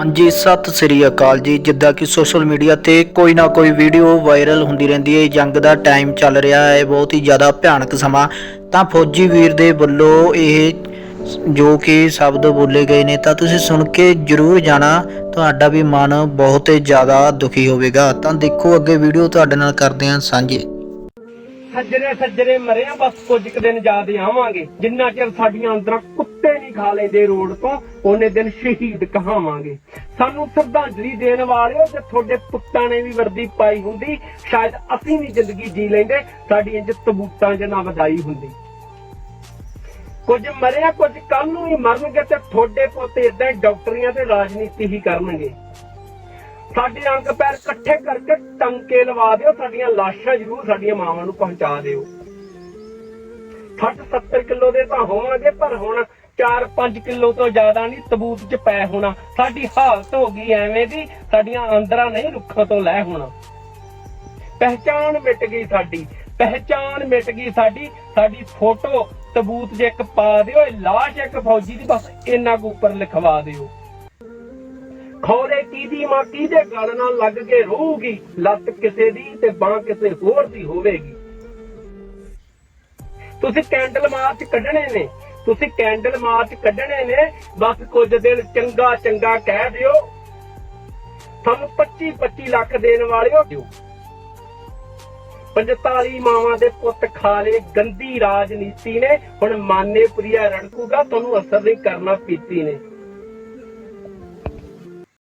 ਹਾਂਜੀ, ਸਤਿ ਸ੍ਰੀ ਅਕਾਲ ਜੀ। ਜਿੱਦਾਂ ਕਿ ਸੋਸ਼ਲ ਮੀਡੀਆ ਤੇ ਕੋਈ ਨਾ ਕੋਈ ਵੀਡੀਓ ਵਾਇਰਲ ਹੁੰਦੀ ਰਹਿੰਦੀ ਹੈ। ਜੰਗ ਦਾ ਟਾਈਮ ਚੱਲ ਰਿਹਾ ਹੈ। ਬਹੁਤ ਹੀ ਜ਼ਿਆਦਾ ਭਿਆਨਕ ਸਮਾਂ। ਤਾਂ ਫੌਜੀ ਵੀਰ ਦੇ ਵੱਲੋਂ ਇਹ ਜੋ ਕਿ ਸ਼ਬਦ ਬੋਲੇ ਗਏ ਨੇ, ਤਾਂ ਤੁਸੀਂ ਸੁਣ ਕੇ ਜਰੂਰ ਜਾਣਾ। ਤੁਹਾਡਾ ਵੀ ਮਨ ਬਹੁਤ ਹੀ ਜ਼ਿਆਦਾ ਦੁਖੀ ਹੋਵੇਗਾ। ਤਾਂ ਦੇਖੋ, ਅੱਗੇ ਵੀਡੀਓ ਤੁਹਾਡੇ ਨਾਲ ਕਰਦੇ ਹਾਂ ਸਾਂਝੇ। ਸੱਜਰੇ ਸੱਜਰੇ ਮਰਿਆ, ਬਸ ਕੁਝ ਕੁ ਦਿਨ ਯਾਦ ਆਵਾਂਗੇ। ਜਿੰਨਾ ਚਿਰ ਸਾਡੀਆਂ ਅੰਦਰਾਂ ਕੁੱਤੇ ਨਹੀਂ ਖਾ ਲੈਂਦੇ ਰੋਡ ਤੋਂ, ਉਹਨੇ ਦਿਨ ਸ਼ਹੀਦ ਕਹਾਵਾਂਗੇ। ਸਾਨੂੰ ਸ਼ਰਧਾਂਜਲੀ ਦੇਣ ਵਾਲਿਓ, ਜੇ ਤੁਹਾਡੇ ਪੁੱਤਾਂ ਨੇ ਵੀ ਵਰਦੀ ਪਾਈ ਹੁੰਦੀ, ਸ਼ਾਇਦ ਅਸੀਂ ਵੀ ਜ਼ਿੰਦਗੀ ਜੀ ਲੈਂਦੇ, ਸਾਡੀ ਇੰਜ ਤਬੂਤਾਂ 'ਚ ਨਾ ਵਧਾਈ ਹੁੰਦੀ। ਕੁਝ ਮਰਿਆ, ਕੁਝ ਕੱਲ ਨੂੰ ਹੀ ਮਰਨਗੇ ਤੇ ਤੁਹਾਡੇ ਪੁੱਤ ਇਦਾਂ ਡਾਕਟਰੀਆਂ ਤੇ ਰਾਜਨੀਤੀ ਹੀ ਕਰਨਗੇ। ਸਾਡੇ ਅੰਗ ਪੈਰ ਇਕੱਠੇ ਕਰਕੇ ਟੰਕੇ ਲਵਾ ਦਿਓ, ਸਾਡੀਆਂ ਲਾਸ਼ਾਂ ਜ਼ਰੂਰ ਸਾਡੀਆਂ ਮਾਵਾਂ ਨੂੰ ਪਹੁੰਚਾ ਦਿਓ। 60 70 ਕਿਲੋ ਦੇ ਤਾਂ ਹੋਵਾਂਗੇ, ਪਰ ਹੁਣ 4-5 ਕਿਲੋ ਤੋਂ ਜ਼ਿਆਦਾ ਨਹੀਂ ਤਬੂਤ 'ਚ ਪੈ ਹੋਣਾ। ਸਾਡੀ ਹਾਲਤ ਹੋ ਗਈ ਐਵੇਂ ਦੀ, ਸਾਡੀਆਂ ਅੰਦਰਾਂ ਨਹੀਂ, ਰੁੱਖਾਂ ਤੋਂ ਲੈ ਹੋਣਾ। ਪਹਿਚਾਨ ਮਿਟ ਗਈ ਸਾਡੀ ਪਹਿਚਾਨ ਮਿਟ ਗਈ ਸਾਡੀ। ਸਾਡੀ ਫੋਟੋ ਤਬੂਤ 'ਚ ਇੱਕ ਪਾ ਦਿਓ, ਇਹ ਲਾਸ਼ ਇੱਕ ਫੌਜੀ ਦੀ, ਬਸ ਇੰਨਾ ਕੁ ਉੱਪਰ ਲਿਖਵਾ ਦਿਓ। ਖੋਰੇ ਕਿਹਦੀ ਮਾਂ ਕਿਹਦੇ ਗਲ ਨਾਲ ਲੱਗ ਕੇ ਰਹੂਗੀ ਲੱਤ ਕਿਸੇ ਦੀ ਤੇ ਬਾਹ ਕਿਸੇ ਹੋਰ ਦੀ ਹੋਵੇਗੀ। ਤੁਸੀਂ ਕੈਂਡਲ ਮਾਰਚ ਕੱਢਣੇ ਨੇ। ਤੁਸੀਂ ਕੈਂਡਲ ਮਾਰਚ ਕੱਢਣੇ ਨੇ। ਬਸ ਕੁਝ ਦਿਨ ਚੰਗਾ ਚੰਗਾ ਕਹਿ ਦਿਓ। ਤੁਹਾਨੂੰ 25 25 ਲੱਖ ਦੇਣ ਵਾਲਿਓ ਦਿਓ 45 ਮਾਵਾਂ ਦੇ ਪੁੱਤ ਖਾ ਲਏ ਗੰਦੀ ਰਾਜਨੀਤੀ ਨੇ। ਹੁਣ ਮਾਨੇ ਪ੍ਰਿਆ ਰੜਕੂਗਾ ਤੁਹਾਨੂੰ ਅਸਰ ਨਹੀਂ ਕਰਨਾ ਪੀਤੀ ਨੇ।